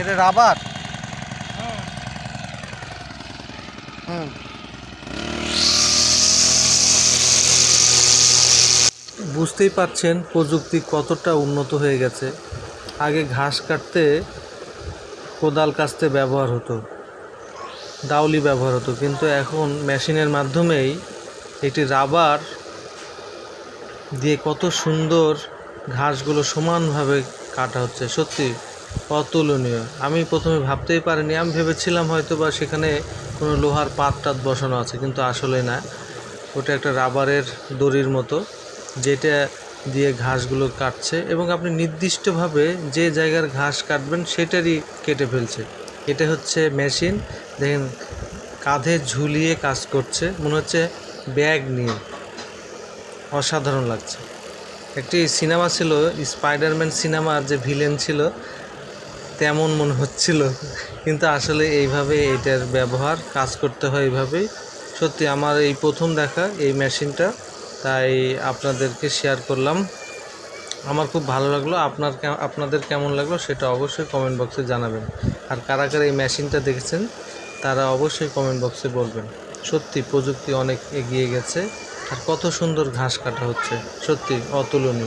এটা রাবার? হুম। বুঝতেই পারছেন প্রযুক্তি কতটা উন্নত হয়ে গেছে। আগে ঘাস কাটতে কোদাল কাস্তে ব্যবহার হতো দাউলি ব্যবহার হতো কিন্তু এখন মেশিনের মাধ্যমেই একটি রাবার দিয়ে কত সুন্দর ঘাসগুলো সমানভাবে কাটা হচ্ছে। সত্যি অতুলনীয়। আমি প্রথমে ভাবতেই পারিনি, আমি ভেবেছিলাম হয়তো বা সেখানে কোনো লোহার পাত টাত বসানো আছে, কিন্তু আসলে না। ওটা একটা রাবারের দড়ির মতো, যেটা দিয়ে ঘাসগুলো কাটছে এবং আপনি নির্দিষ্টভাবে যে জায়গার ঘাস কাটবেন সেটারই কেটে ফেলছে। এটা হচ্ছে মেশিন, দেখেন কাঁধে ঝুলিয়ে কাজ করছে, মনে হচ্ছে ব্যাগ নিয়ে। অসাধারণ লাগছে। একটি সিনেমা ছিল, স্পাইডারম্যান সিনেমার যে ভিলেন ছিল তেমন মনে হচ্ছিল। কিন্তু আসলে এইভাবে এইটার ব্যবহার কাজ করতে হয় এইভাবেই। সত্যি আমার এই প্রথম দেখা, এই মেশিনটা, তাই আপনাদেরকে শেয়ার করলাম। আমার খুব ভালো লাগল। আপনার আপনাদের কেমন লাগল সেটা অবশ্যই কমেন্ট বক্সে জানাবেন। আর কারা কারা এই মেশিনটা দেখেছেন, তারা অবশ্যই কমেন্ট বক্সে বলবেন। সত্যি প্রযুক্তি অনেক এগিয়ে গেছে, আর কত সুন্দর ঘাস কাটা হচ্ছে। সত্যি অতুলনীয়।